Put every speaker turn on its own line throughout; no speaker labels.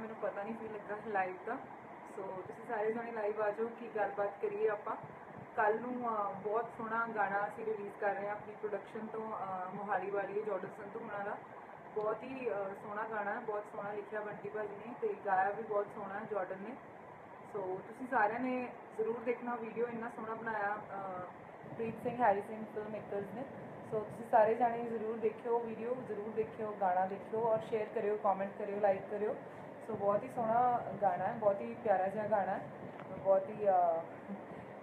ਮੈਨੂੰ ਪਤਾ ਨਹੀਂ ਸੀ ਲੱਗਾ ਲਾਈਵ ਦਾ ਸੋ ਤੁਸੀਂ ਸਾਰੇ ਜਣੇ ਲਾਈਵ ਆ ਜਾਓ, ਕੀ ਗੱਲਬਾਤ ਕਰੀਏ ਆਪਾਂ। ਕੱਲ ਨੂੰ ਬਹੁਤ ਸੋਹਣਾ ਗਾਣਾ ਅਸੀਂ ਰਿਲੀਜ਼ ਕਰ ਰਹੇ ਹਾਂ ਆਪਣੀ ਪ੍ਰੋਡਕਸ਼ਨ ਤੋਂ ਮੋਹਾਲੀ ਵਾਲੀ, ਜਾਰਡਨ ਸੰਧੂ ਹੁਣਾਂ ਦਾ। ਬਹੁਤ ਹੀ ਸੋਹਣਾ ਗਾਣਾ ਹੈ, ਬਹੁਤ ਸੋਹਣਾ ਲਿਖਿਆ ਬੰਟੀ ਭਾਜੀ ਨੇ ਤੇ ਗਾਇਆ ਵੀ ਬਹੁਤ ਸੋਹਣਾ ਹੈ ਜਾਰਡਨ ਨੇ। ਸੋ ਤੁਸੀਂ ਸਾਰਿਆਂ ਨੇ ਜ਼ਰੂਰ ਦੇਖਣਾ ਵੀਡੀਓ ਇੰਨਾ ਸੋਹਣਾ ਬਣਾਇਆ Preet Singh, Harry Singh film makers ਨੇ। ਸੋ ਤੁਸੀਂ ਸਾਰੇ ਜਾਣੇ ਜ਼ਰੂਰ ਦੇਖਿਓ ਵੀਡੀਓ ਜ਼ਰੂਰ ਦੇਖਿਓ, ਗਾਣਾ ਦੇਖਿਓ ਔਰ ਸ਼ੇਅਰ ਕਰਿਓ ਕਮੈਂਟ ਕਰਿਓ ਲਾਈਕ ਕਰਿਓ। ਸੋ ਬਹੁਤ ਹੀ ਸੋਹਣਾ ਗਾਣਾ ਹੈ, ਬਹੁਤ ਹੀ ਪਿਆਰਾ ਜਿਹਾ ਗਾਣਾ ਹੈ, ਬਹੁਤ ਹੀ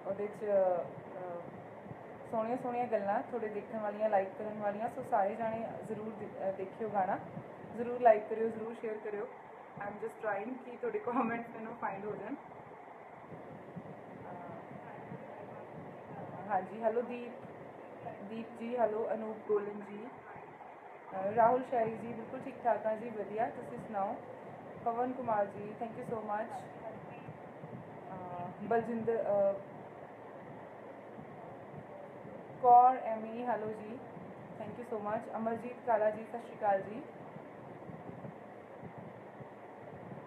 ਉਹਦੇ 'ਚ ਸੋਹਣੀਆਂ ਸੋਹਣੀਆਂ ਗੱਲਾਂ ਥੋੜੇ ਦੇਖਣ ਵਾਲੀਆਂ ਲਾਈਕ ਕਰਨ ਵਾਲੀਆਂ, ਸੋ ਸਾਰੇ ਜਾਣੇ ਜ਼ਰੂਰ ਦੇ- ਦੇਖਿਓ ਗਾਣਾ। ਜ਼ਰੂਰ ਲਾਈਕ ਕਰਿਓ, ਜ਼ਰੂਰ ਸ਼ੇਅਰ ਕਰਿਓ। ਆਈ ਐਮ ਜਸਟ ਟ੍ਰਾਈਂਗ ਕਿ ਤੁਹਾਡੇ ਕਮੈਂਟਸ ਮੈਨੂੰ ਫਾਈਂਡ ਹੋ ਜਾਣ। ਹਾਂਜੀ ਹੈਲੋ ਦੀਪ। ਦੀਪ ਜੀ ਹੈਲੋ ਅਨੂਪ ਗੋਲਨ ਜੀ। ਰਾਹੁਲ ਸ਼ੈਰੀ ਜੀ, ਬਿਲਕੁਲ ਠੀਕ ਠਾਕ ਆ ਜੀ, ਵਧੀਆ। ਤੁਸੀਂ ਸੁਣਾਓ? Pawan Kumar ji thank you so much Baljinder Kaur Amy hello ji thank you so much Amarjeet Kala ji ਸਤਿ ਸ਼੍ਰੀ ਅਕਾਲ ਜੀ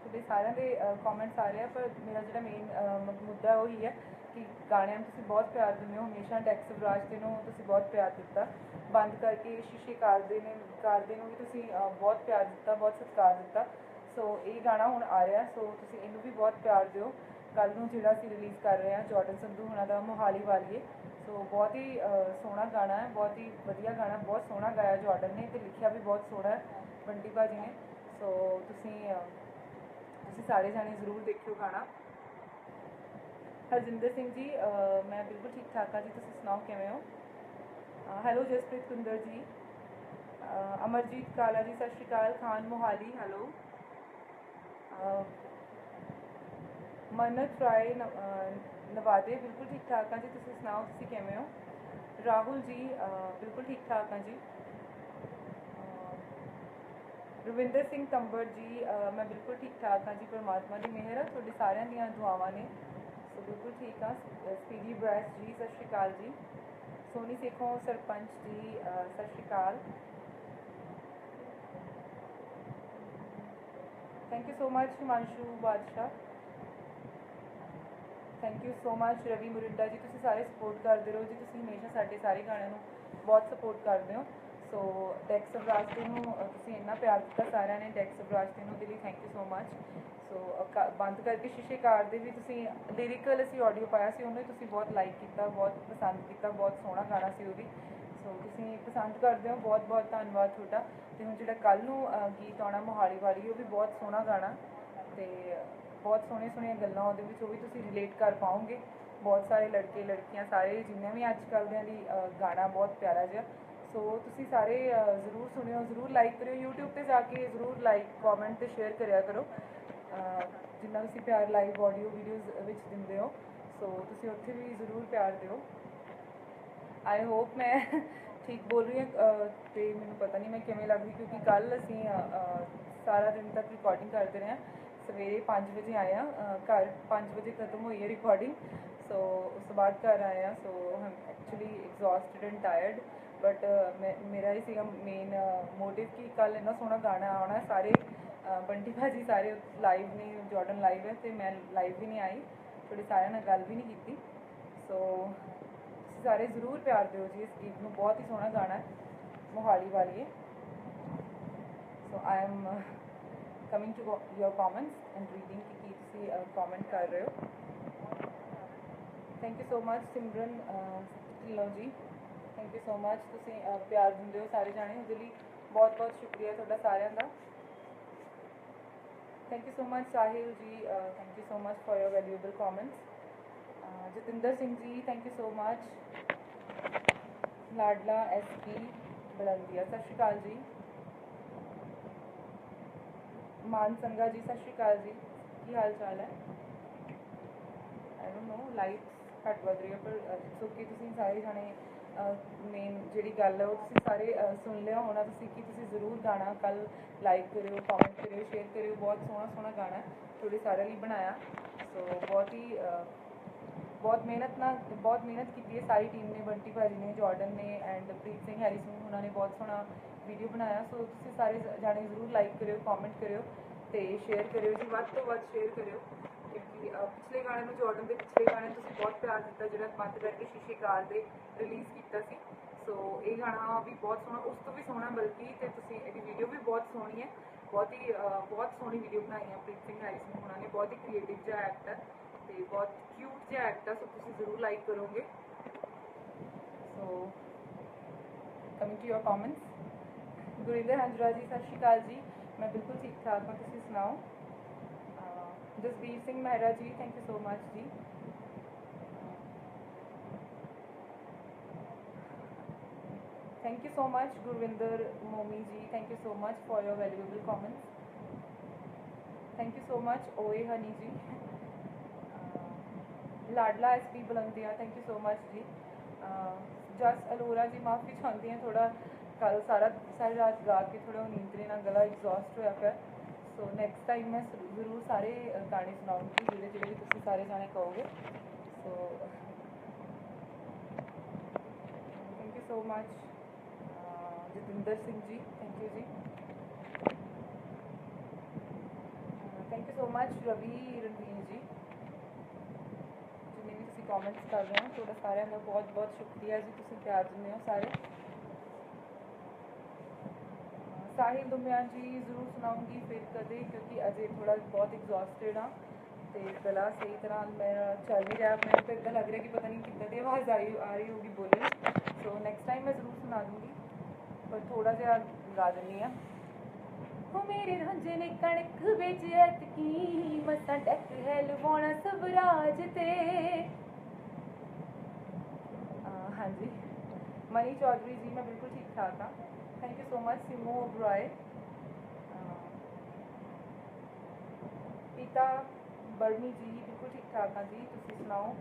ਤੁਹਾਡੇ ਸਾਰਿਆਂ ਦੇ uh, ਕਮੈਂਟਸ ਆ ਰਹੇ ਆ, ਪਰ ਮੇਰਾ ਜਿਹੜਾ uh, ਮੇਨ ਮੁੱਦਾ ਉਹ ਹੀ ਹੈ ਕਿ ਗਾਣਿਆਂ ਨੂੰ ਤੁਸੀਂ ਬਹੁਤ ਪਿਆਰ ਦਿੰਦੇ ਹੋ। ਹਮੇਸ਼ਾ ਡੈਕਸ ਬਰਾਜ ਦੇ ਨੂੰ ਤੁਸੀਂ ਬਹੁਤ ਪਿਆਰ ਦਿੱਤਾ। ਬੰਦ ਕਰਕੇ ਸ਼ੀਸ਼ੇ ਕਰਦੇ ਨੇ, ਕਰਦੇ ਨੂੰ ਵੀ ਤੁਸੀਂ uh, ਬਹੁਤ ਪਿਆਰ ਦਿੱਤਾ, ਬਹੁਤ ਸਤਿਕਾਰ ਦਿੱਤਾ। ਸੋ ਇਹ ਗਾਣਾ ਹੁਣ ਆ ਰਿਹਾ, ਸੋ ਤੁਸੀਂ ਇਹਨੂੰ ਵੀ ਬਹੁਤ ਪਿਆਰ ਦਿਓ। ਕੱਲ ਨੂੰ ਜਿਹੜਾ ਅਸੀਂ ਰਿਲੀਜ਼ ਕਰ ਰਹੇ ਹਾਂ ਜਾਰਡਨ ਸੰਧੂ ਹੁਣਾਂ ਦਾ ਮੋਹਾਲੀ ਵਾਲੀਏ। ਸੋ ਬਹੁਤ ਹੀ ਸੋਹਣਾ ਗਾਣਾ ਹੈ, ਬਹੁਤ ਹੀ ਵਧੀਆ ਗਾਣਾ, ਬਹੁਤ ਸੋਹਣਾ ਗਾਇਆ ਜਾਰਡਨ ਨੇ ਤੇ ਲਿਖਿਆ ਵੀ ਬਹੁਤ ਸੋਹਣਾ ਹੈ, ਬੰਟੀ ਭਾਜੀ ਨੇ। ਸੋ ਤੁਸੀਂ ਤੁਸੀਂ ਸਾਰੇ ਜਾਣੇ ਜ਼ਰੂਰ ਦੇਖਿਓ ਗਾਣਾ। ਹਰਜਿੰਦਰ ਸਿੰਘ ਜੀ ਮੈਂ ਬਿਲਕੁਲ ਠੀਕ ਠਾਕ ਹਾਂ ਜੀ, ਤੁਸੀਂ ਸੁਣਾਓ ਕਿਵੇਂ ਹੋ? ਹੈਲੋ ਜਸਪ੍ਰੀਤ ਕੁੰਦਰ ਜੀ। ਅਮਰਜੀਤ ਕਾਲਾ ਜੀ, ਸਤਿ ਸ਼੍ਰੀ ਅਕਾਲ, ਖਾਨ ਮੋਹਾਲੀ ਹੈਲੋ ਮਨਤ ਰਾਏ ਨਵਾਦੇ, ਬਿਲਕੁਲ ਠੀਕ ਠਾਕ ਹਾਂ ਜੀ। ਤੁਸੀਂ ਸੁਣਾਓ, ਤੁਸੀਂ ਕਿਵੇਂ ਹੋ? ਰਾਹੁਲ ਜੀ ਬਿਲਕੁਲ ਠੀਕ ਠਾਕ ਹਾਂ ਜੀ। ਰਵਿੰਦਰ ਸਿੰਘ ਤੰਬਰ ਜੀ ਮੈਂ ਬਿਲਕੁਲ ਠੀਕ ਠਾਕ ਹਾਂ ਜੀ। ਪਰਮਾਤਮਾ ਦੀ ਮਿਹਰ ਹੈ ਤੁਹਾਡੇ ਸਾਰਿਆਂ ਦੀਆਂ ਦੁਆਵਾਂ ਨੇ। ਸੋ ਬਿਲਕੁਲ ਠੀਕ ਹਾਂ ਸਪੀਡੀ ਬ੍ਰੈਸ ਜੀ, ਸਤਿ ਸ਼੍ਰੀ ਅਕਾਲ ਜੀ। ਸੋਨੀ ਸੇਖੋਂ ਸਰਪੰਚ ਜੀ ਸਤਿ ਸ਼੍ਰੀ ਅਕਾਲ। Thank you so much Himanshu Badshah thank you so much Ravi Morinda ji ਤੁਸੀਂ ਸਾਰੇ ਸਪੋਰਟ ਕਰਦੇ ਰਹੋ ਜੀ ਤੁਸੀਂ ਹਮੇਸ਼ਾ ਸਾਡੇ ਸਾਰੇ ਗਾਣਿਆਂ ਨੂੰ ਬਹੁਤ ਸਪੋਰਟ ਕਰਦੇ ਹੋ ਸੋ ਡੈਕਸ ਬਰਾਸਤੇ ਨੂੰ ਤੁਸੀਂ ਇੰਨਾ ਪਿਆਰ ਦਿੱਤਾ ਸਾਰਿਆਂ ਨੇ ਡੈਕਸ ਬਰਾਸਤੇ ਨੂੰ ਦੇ ਲਈ thank you so much so ਕ- ਬੰਦ ਕਰਕੇ ਸ਼ੀਸ਼ੇ ਕਾਰ ਦੇ ਵੀ ਤੁਸੀਂ ਲਿਰਿਕਲ ਅਸੀਂ ਆਡੀਓ ਪਾਇਆ ਸੀ ਉਹਨੂੰ ਤੁਸੀਂ ਬਹੁਤ ਲਾਈਕ ਕੀਤਾ ਬਹੁਤ ਪਸੰਦ ਕੀਤਾ ਬਹੁਤ ਸੋਹਣਾ ਗਾਣਾ ਸੀ ਉਹ ਵੀ ਸੋ ਤੁਸੀਂ ਪਸੰਦ ਕਰਦੇ ਹੋ। ਬਹੁਤ ਬਹੁਤ ਧੰਨਵਾਦ ਤੁਹਾਡਾ। ਤੇ ਹੁਣ ਜਿਹੜਾ ਕੱਲ ਨੂੰ ਅਹ, ਗੀਤ ਆਉਣਾ ਮੋਹਾਲੀ ਵਾਲੀ ਉਹ ਵੀ ਬਹੁਤ ਸੋਹਣਾ ਗਾਣਾ। ਤੇ ਬਹੁਤ ਸੋਹਣੀਆਂ ਸੋਹਣੀਆਂ ਗੱਲਾਂ ਉਹਦੇ ਵਿੱਚ ਉਹ ਵੀ ਤੁਸੀਂ ਰਿਲੇਟ ਕਰ ਪਾਓਗੇ। ਬਹੁਤ ਸਾਰੇ ਲੜਕੇ ਲੜਕੀਆਂ ਸਾਰੇ ਜਿੰਨੇ ਵੀ ਅੱਜ ਕੱਲ੍ਹ ਦਿਆਂ ਦੀ ਅਹ, ਗਾਣਾ ਬਹੁਤ ਪਿਆਰਾ ਜਿਹਾ। ਸੋ ਤੁਸੀਂ ਸਾਰੇ ਅਹ, ਜ਼ਰੂਰ ਸੁਣਿਓ ਜ਼ਰੂਰ ਲਾਈਕ ਕਰਿਓ। YouTube ਤੇ ਜਾ ਕੇ ਜ਼ਰੂਰ ਲਾਈਕ ਕਮੈਂਟ ਤੇ ਸ਼ੇਅਰ ਕਰਿਆ ਕਰੋ। ਅਹ, ਜਿੰਨਾ ਤੁਸੀਂ ਪਿਆਰ ਲਾਈਵ ਆਡੀਓ ਵੀਡੀਓਜ਼ ਵਿੱਚ ਦਿੰਦੇ ਹੋ। ਸੋ ਤੁਸੀਂ ਉੱਥੇ ਵੀ ਜ਼ਰੂਰ ਪਿਆਰ ਦਿਓ। ਆਈ ਹੋਪ ਮੈਂ ਠੀਕ ਬੋਲ ਰਹੀ ਹਾਂ ਅਹ, ਤੇ ਮੈਨੂੰ ਪਤਾ ਨਹੀਂ ਮੈਂ ਕਿਵੇਂ ਲੱਗ ਰਹੀ ਕਿਉਂਕਿ ਕੱਲ ਅਸੀਂ ਸਾਰਾ ਦਿਨ ਤੱਕ ਰਿਕਾਰਡਿੰਗ ਕਰਦੇ ਰਹੇ ਹਾਂ। ਸਵੇਰੇ 5 ਵਜੇ ਆਏ ਹਾਂ ਘਰ 5 ਵਜੇ ਖਤਮ ਹੋਈ ਹੈ ਰਿਕਾਰਡਿੰਗ ਸੋ ਉਸ ਤੋਂ ਬਾਅਦ ਘਰ ਆਏ ਹਾਂ so hmm actually exhausted and tired but ਮੇਰਾ ਹੀ ਸੀਗਾ ਮੇਨ ਮੋਟਿਵ ਕਿ ਕੱਲ ਇੰਨਾ ਸੋਹਣਾ ਗਾਣਾ ਆਉਣਾ ਸਾਰੇ ਅਹ, ਬੰਟੀ ਭਾਜੀ ਸਾਰੇ ਲਾਈਵ ਨੇ ਜਾਰਡਨ ਲਾਈਵ ਹੈ ਤੇ ਮੈਂ ਲਾਈਵ ਵੀ ਨਹੀਂ ਆਈ। ਥੋੜੀ ਸਾਰਿਆਂ ਨਾਲ ਗੱਲ ਵੀ ਨਹੀਂ ਕੀਤੀ। ਸੋ ਸਾਰੇ ਜ਼ਰੂਰ ਪਿਆਰ ਦਿਓ ਜੀ ਇਸ ਗੀਤ ਨੂੰ, ਬਹੁਤ ਹੀ ਸੋਹਣਾ ਗਾਣਾ ਹੈ, Mohali ਵਾਲੀਏ। So I am coming to your comments and reading ਕਿ ਕੀ ਤੁਸੀਂ uh, ਕਮੈਂਟ ਕਰ ਰਹੇ ਹੋ। Thank you so much Simran uh, Dhillon ji. Thank you so much ਤੁਸੀਂ uh, ਪਿਆਰ ਦਿੰਦੇ ਹੋ ਸਾਰੇ ਜਾਣੇ। ਉਹਦੇ ਲਈ ਬਹੁਤ ਬਹੁਤ ਸ਼ੁਕਰੀਆ ਤੁਹਾਡਾ ਸਾਰਿਆਂ ਦਾ। Thank you so much Sahil ji thank you so much for your valuable comments Jatinder Singh ji thank you so much Ladla SP Balandia, ਸਤਿ ਸ਼੍ਰੀ ਅਕਾਲ ਜੀ. ਮਾਨ ਸੰਗਾ ਜੀ, ਸਤਿ ਸ਼੍ਰੀ ਅਕਾਲ ਜੀ. ਕੀ ਹਾਲ ਚਾਲ ਹੈ? ਆਈ ਡੋਨਟ ਨੋ ਲਾਈਟਸ ਘੱਟ ਵੱਧ ਰਹੀ ਹੈ, ਪਰ ਇਟਸ ਓਕੇ ਤੁਸੀਂ ਸਾਰੇ ਜਾਣੇ ਮੇਨ ਜਿਹੜੀ ਗੱਲ ਹੈ, ਉਹ ਤੁਸੀਂ ਸਾਰੇ ਸੁਣ ਲਿਆ ਹੋਣਾ ਤੁਸੀਂ ਕਿ ਤੁਸੀਂ ਜ਼ਰੂਰ ਗਾਣਾ ਕੱਲ ਲਾਈਕ ਕਰਿਓ ਕਮੈਂਟ ਕਰਿਓ ਸ਼ੇਅਰ ਕਰਿਓ, ਬਹੁਤ ਸੋਹਣਾ ਸੋਹਣਾ ਗਾਣਾ ਤੁਹਾਡੇ ਸਾਰਿਆਂ ਲਈ ਬਣਾਇਆ। ਸੋ ਬਹੁਤ ਹੀ ਬਹੁਤ ਮਿਹਨਤ ਨਾਲ, ਬਹੁਤ ਮਿਹਨਤ ਕੀਤੀ ਹੈ। ਸਾਰੀ ਟੀਮ ਨੇ, ਬੰਟੀ ਭਾਜੀ ਨੇ ਜਾਰਡਨ ਨੇ ਐਂਡ ਪ੍ਰੀਤ ਸਿੰਘ ਹੈਰੀ ਸਿੰਘ ਉਹਨਾਂ ਨੇ ਬਹੁਤ ਸੋਹਣਾ ਵੀਡੀਓ ਬਣਾਇਆ। ਸੋ ਤੁਸੀਂ ਸਾਰੇ ਜ- ਜਾਣੇ ਜ਼ਰੂਰ ਲਾਈਕ ਕਰਿਓ ਕਮੈਂਟ ਕਰਿਓ ਤੇ ਸ਼ੇਅਰ ਕਰਿਓ ਜੀ। ਵੱਧ ਤੋਂ ਵੱਧ ਸ਼ੇਅਰ ਕਰਿਓ ਕਿਉਂਕਿ ਪਿਛਲੇ ਗਾਣੇ ਨੂੰ ਜਾਰਡਨ ਦੇ ਪਿਛਲੇ ਗਾਣੇ ਤੁਸੀਂ ਬਹੁਤ ਪਿਆਰ ਦਿੱਤਾ, ਜਿਹੜਾ ਬੰਦ ਕਰਕੇ ਸ਼ੀਸ਼ੇ ਕਾਰ ਦੇ ਰਿਲੀਜ਼ ਕੀਤਾ ਸੀ। ਸੋ ਇਹ ਗਾਣਾ ਵੀ ਬਹੁਤ ਸੋਹਣਾ, ਉਸ ਤੋਂ ਵੀ ਸੋਹਣਾ ਬਲਕਿ ਤੇ ਤੁਸੀਂ ਇਹਦੀ ਵੀਡੀਓ ਵੀ ਬਹੁਤ ਸੋਹਣੀ ਹੈ। ਬਹੁਤ ਹੀ ਬਹੁਤ ਸੋਹਣੀ ਵੀਡੀਓ ਬਣਾਈ ਹੈ ਪ੍ਰੀਤ ਸਿੰਘ ਹੈਰਿਸ ਨੇ ਉਹਨਾਂ ਨੇ। ਬਹੁਤ ਹੀ ਕ੍ਰੀਏਟਿਵ ਜਿਹਾ ਐਕਟ ਹੈ लिए बहुत क्यूट जहा एक्ट था सो तुम ज़रूर लाइक करोगे। So coming to your comments Gurinder Hanjra ji सत श्रीकाल जी। मैं बिल्कुल ठीक ठाक हूँ तुम सुनाओ। Jasbir Singh Mehra ji thank you so much ji. Thank you so much Gurvinder Momi ji. Thank you so much for your valuable comments thank you so much ओए Honey ji. Ladla SP Balandia thank you so much ਜੀ ਜਸ ਅਲੋਰਾ ਜੀ ਮਾਫੀ ਚਾਹੁੰਦੀ ਹਾਂ ਥੋੜਾ ਕੱਲ ਸਾਰਾ ਸਾਰੀ ਰਾਤ ਗਾ ਕੇ ਥੋੜਾ ਨੀਂਦਰੇ ਨਾਲ ਗਲਾ ਐਗਜ਼ੌਸਟ ਹੋਇਆ ਪਿਆ ਸੋ ਨੈਕਸਟ ਟਾਈਮ ਮੈਂ ਜ਼ਰੂ- ਜ਼ਰੂਰ ਸਾਰੇ ਅ, ਗਾਣੇ ਸੁਣਾਉਂਗੀ ਜਿਹੜੇ ਜਿਹੜੇ ਵੀ ਤੁਸੀਂ ਸਾਰੇ ਜਾਣੇ ਕਹੋਗੇ so thank you so much Jatinder Singh ji thank you ਜੀ thank you so much Ravi Ranveer ji ਜਿੰਨੇ ਵੀ ਤੁਸੀਂ ਕਮੈਂਟਸ ਕਰ ਰਹੇ ਹੋ। ਤੁਹਾਡਾ ਸਾਰਿਆਂ ਦਾ ਬਹੁਤ ਬਹੁਤ ਸ਼ੁਕਰੀਆ ਜੀ, ਤੁਸੀਂ ਪਿਆਰ ਦਿੰਦੇ ਹੋ ਸਾਰੇ। ਅਹ ਸਾਹਿਲ ਦੁਮਿਆਨ ਜੀ, ਜ਼ਰੂਰ ਸੁਣਾਉਂਗੀ ਫਿਰ ਕਦੇ, ਕਿਉਂਕਿ ਅਜੇ ਥੋੜਾ ਬਹੁਤ ਐਗਜ਼ੌਸਟਡ ਆ ਤੇ ਗਲਾ ਸਹੀ ਤਰ੍ਹਾਂ ਮੈਂ ਚੱਲ ਨਹੀਂ ਰਿਹਾ। ਮੈਨੂੰ ਤਾਂ ਇਦਾਂ ਲੱਗ ਰਿਹਾ ਕਿ ਪਤਾ ਨਹੀਂ ਕਿੱਦਾਂ ਦੀ ਆਵਾਜ਼ ਆ ਰਹੀ ਆ ਰਹੀ ਹੋਗੀ ਬੋਲਣ। ਸੋ ਨੈਕਸਟ ਟਾਈਮ ਮੈਂ ਜ਼ਰੂਰ ਸੁਣਾ ਦੂੰਗੀ। ਪਰ ਥੋੜਾ ਜਿਹਾ ਗਾ ਦਿੰਦੀ ਆ ਹੋ ਮੇਰੇ ਰਾਂਝੇ ਨੇ ਕਣਕ ਵਿੱਚ ਐਤਕੀ, ਮਸਾਂ ਡੱਕ ਹੈ ਲਵਾਉਣਾ ਸਵਰਾਜ ਤੇ। ਹਾਂਜੀ। ਮਨੀ ਚੌਧਰੀ ਜੀ, ਮੈਂ ਬਿਲਕੁਲ ਠੀਕ ਠਾਕ ਹਾਂ। Thank you so much Simo Oberoi Pita Barmi ji, ਬਿਲਕੁਲ ਠੀਕ ਠਾਕ ਹਾਂ ਜੀ, ਤੁਸੀਂ ਸੁਣਾਓ?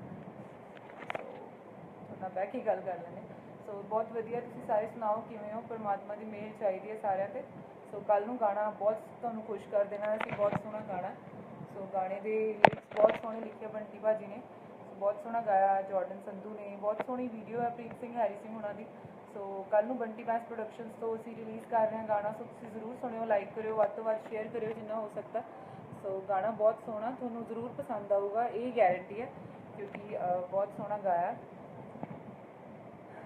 ਤੁਹਾਡਾ ਬਹਿ ਕੇ ਗੱਲ ਕਰ ਲੈਣੇ ਸੋ ਬਹੁਤ ਵਧੀਆ, ਤੁਸੀਂ ਸਾਰੇ ਸੁਣਾਓ, ਕਿਵੇਂ ਹੋ? ਪਰਮਾਤਮਾ ਦੀ ਮਿਹਰ ਚਾਹੀਦੀ ਹੈ ਸਾਰਿਆਂ ਤੇ। ਸੋ ਕੱਲ ਨੂੰ ਗਾਣਾ ਬਹੁਤ ਤੁਹਾਨੂੰ ਖੁਸ਼ ਕਰ ਦੇਣਾ ਸੀ ਬਹੁਤ ਸੋਹਣਾ ਗਾਣਾ। ਸੋ ਗਾਣੇ ਦੇ ਲਿਰਿਕਸ ਬਹੁਤ ਸੋਹਣੇ ਲਿਖੇ ਬੰਟੀ ਭਾਜੀ ਨੇ। ਬਹੁਤ ਸੋਹਣਾ ਗਾਇਆ ਜਾਰਡਨ ਸੰਧੂ ਨੇ ਬਹੁਤ ਸੋਹਣੀ ਵੀਡੀਓ ਹੈ ਪ੍ਰੀਤ ਸਿੰਘ ਹੈਰੀ ਸਿੰਘ ਉਹਨਾਂ ਦੀ। ਸੋ ਕੱਲ ਨੂੰ ਬੰਟੀ ਬੈਂਸ ਪ੍ਰੋਡਕਸ਼ਨਸ ਤੋਂ ਅਸੀਂ ਰਿਲੀਜ਼ ਕਰ ਰਹੇ ਹਾਂ ਗਾਣਾ ਸੋ ਤੁਸੀਂ ਜ਼ਰੂਰ ਸੁਣਿਓ ਲਾਈਕ ਕਰਿਓ ਵੱਧ ਤੋਂ ਵੱਧ ਸ਼ੇਅਰ ਕਰਿਓ ਜਿੰਨਾ ਹੋ ਸਕਦਾ। ਸੋ ਗਾਣਾ ਬਹੁਤ ਸੋਹਣਾ ਤੁਹਾਨੂੰ ਜ਼ਰੂਰ ਪਸੰਦ ਆਊਗਾ ਇਹ ਗਾਰੰਟੀ ਹੈ ਕਿਉਂਕਿ ਬਹੁਤ ਸੋਹਣਾ ਗਾਇਆ।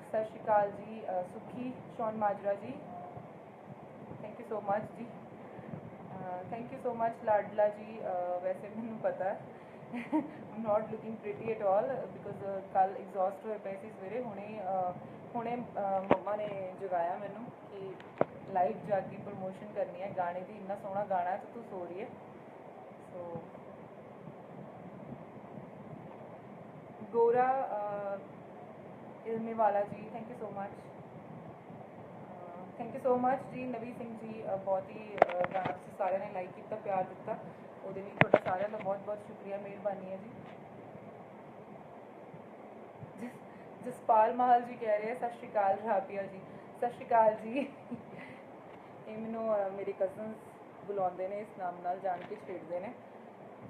ਸਤਿ ਸ਼੍ਰੀ ਅਕਾਲ ਜੀ ਅਹ, Sukhi Shaun Majra ji. Thank you so much ਜੀ। Thank you so much Ladla ji ਵੈਸੇ ਮੈਨੂੰ ਪਤਾ ਹੈ। Not looking pretty at all because ਕੱਲ ਐਗਜ਼ੌਸਟ ਹੋਏ ਪਏ ਸੀ ਸਵੇਰੇ, ਹੁਣੇ ਹੁਣੇ ਮੰਮਾ ਨੇ ਜਗਾਇਆ ਮੈਨੂੰ ਕਿ ਲਾਈਵ ਜਾ ਕੇ ਪ੍ਰੋਮੋਸ਼ਨ ਕਰਨੀ ਹੈ, ਗਾਣੇ ਦੀ ਇੰਨਾ ਸੋਹਣਾ ਗਾਣਾ ਹੈ, ਤੂੰ ਸੋ ਰਹੀ ਹੈ। ਸੋ ਗੋਰਾ ਇਲਮੇ ਵਾਲਾ ਜੀ thank you so much thank you so much ਜੀ, ਨਵੀ ਸਿੰਘ ਜੀ ਬਹੁਤ ਹੀ ਗਾਣਾ ਤੁਸੀਂ ਸਾਰਿਆਂ ਨੇ ਲਾਈਕ ਕੀਤਾ, ਪਿਆਰ ਦਿੱਤਾ। ਉਹਦੇ ਲਈ ਤੁਹਾਡਾ ਸਾਰਿਆਂ ਦਾ ਬਹੁਤ ਬਹੁਤ ਸ਼ੁਕਰੀਆ, ਮਿਹਰਬਾਨੀ ਹੈ ਜੀ। ਜਸਪਾਲ ਮਾਹਲ ਜੀ ਕਹਿ ਰਹੇ ਸਤਿ ਸ਼੍ਰੀ ਅਕਾਲ ਰਾਪੀਆ ਜੀ। ਸਤਿ ਸ਼੍ਰੀ ਅਕਾਲ ਜੀ। ਇਹ ਮੈਨੂੰ ਮੇਰੇ ਕਜ਼ਨਸ ਬੁਲਾਉਂਦੇ ਨੇ, ਇਸ ਨਾਮ ਨਾਲ ਜਾਣ ਕੇ ਛੇੜਦੇ ਨੇ।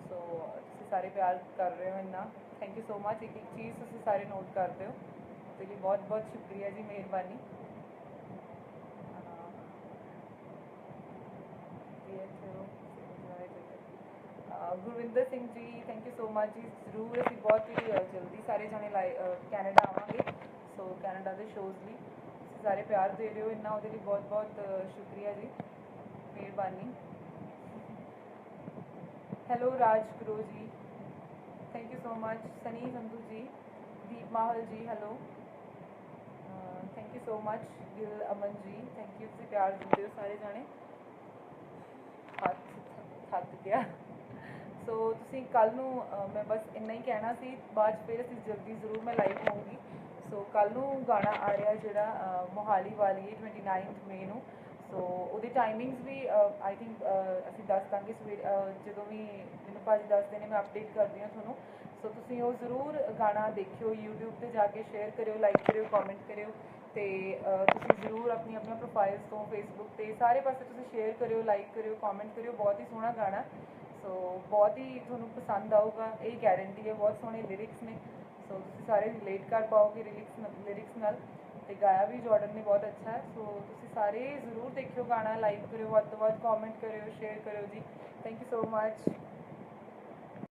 ਸੋ ਤੁਸੀਂ ਸਾਰੇ ਪਿਆਰ ਕਰ ਰਹੇ ਹੋ ਇੰਨਾ। ਥੈਂਕ ਯੂ ਸੋ ਮਚ ਇੱਕ ਇੱਕ ਚੀਜ਼ ਤੁਸੀਂ ਸਾਰੇ ਨੋਟ ਕਰਦੇ ਹੋ। ਤੇ ਲਈ ਬਹੁਤ ਬਹੁਤ ਸ਼ੁਕਰੀਆ ਜੀ, ਮਿਹਰਬਾਨੀ। ਚਲੋ। Gurvinder Singh ji thank you so much ਜੀ। ਜ਼ਰੂਰ ਅਸੀਂ ਬਹੁਤ ਹੀ ਜਲਦੀ ਸਾਰੇ ਜਾਣੇ ਲਾਈ ਕੈਨੇਡਾ ਆਵਾਂਗੇ। ਸੋ ਕੈਨੇਡਾ ਦੇ ਸ਼ੋਜ਼ ਲਈ। ਤੁਸੀਂ ਸਾਰੇ ਪਿਆਰ ਦੇ ਰਹੇ ਹੋ, ਇੰਨਾ ਉਹਦੇ ਲਈ ਬਹੁਤ ਬਹੁਤ ਸ਼ੁਕਰੀਆ ਜੀ। ਮਿਹਰਬਾਨੀ। Hello Raj Guru ji. Thank you so much Sunny Sandhu ji. Deep Mahal ji hello thank you so much Gill Aman ji thank you ਤੁਸੀਂ ਪਿਆਰ ਦਿੰਦੇ ਹੋ ਸਾਰੇ ਜਾਣੇ। ਹੱਥ ਥੱਕ ਗਿਆ। ਸੋ ਤੁਸੀਂ ਕੱਲ ਨੂੰ ਮੈਂ ਬਸ ਇੰਨਾ ਹੀ ਕਹਿਣਾ ਸੀ, ਬਾਅਦ 'ਚ ਫਿਰ ਅਸੀਂ ਜਲਦੀ ਜ਼ਰੂਰ ਮੈਂ ਲਾਈਵ ਹੋਊਂਗੀ। ਸੋ ਕੱਲ ਨੂੰ ਗਾਣਾ ਆ ਰਿਹਾ ਜਿਹੜਾ ਮੋਹਾਲੀ ਵਾਲੀ 29th ਮਈ ਨੂੰ। ਸੋ ਉਹਦੀ ਟਾਈਮਿੰਗਸ ਵੀ ਆਈ ਥਿੰਕ ਅਸੀਂ ਦੱਸ ਦਾਂਗੇ ਸਵੇਰ ਜਦੋਂ ਵੀ ਮੈਨੂੰ ਭਾਜੀ ਦੱਸਦੇ ਨੇ, ਮੈਂ ਅਪਡੇਟ ਕਰਦੀ ਹਾਂ ਤੁਹਾਨੂੰ। ਸੋ ਤੁਸੀਂ ਉਹ ਜ਼ਰੂਰ ਗਾਣਾ ਦੇਖਿਓ, YouTube ਤੇ ਜਾ ਕੇ ਸ਼ੇਅਰ ਕਰਿਓ ਲਾਈਕ ਕਰਿਓ ਕਮੈਂਟ ਕਰਿਓ। ਤੇ ਤੁਸੀਂ ਜ਼ਰੂਰ ਆਪਣੀ ਆਪਣੀਆਂ ਪ੍ਰੋਫਾਈਲਸ ਤੋਂ Facebook ਤੇ ਸਾਰੇ ਪਾਸੇ ਤੁਸੀਂ ਸ਼ੇਅਰ ਕਰਿਓ ਲਾਈਕ ਕਰਿਓ ਕਮੈਂਟ ਕਰਿਓ। ਬਹੁਤ ਹੀ ਸੋਹਣਾ ਗਾਣਾ। ਸੋ ਬਹੁਤ ਹੀ ਤੁਹਾਨੂੰ ਪਸੰਦ ਆਊਗਾ, ਇਹ ਗਾਰੰਟੀ ਹੈ, ਬਹੁਤ ਸੋਹਣੇ ਲਿਰਿਕਸ ਨੇ। ਸੋ ਤੁਸੀਂ ਸਾਰੇ ਰਿਲੇਟ ਕਰ ਪਾਓਗੇ ਲਿਰਿਕਸ ਲਿਰਿਕਸ ਨਾਲ। ਤੇ ਗਾਇਆ ਵੀ ਜਾਰਡਨ ਨੇ ਬਹੁਤ ਅੱਛਾ। ਹੈ ਸੋ ਤੁਸੀਂ ਸਾਰੇ ਜ਼ਰੂਰ ਦੇਖਿਓ ਗਾਣਾ ਲਾਈਕ ਕਰਿਓ, ਵੱਧ ਤੋਂ ਵੱਧ ਕਮੈਂਟ ਕਰਿਓ ਸ਼ੇਅਰ ਕਰਿਓ ਜੀ। Thank you so much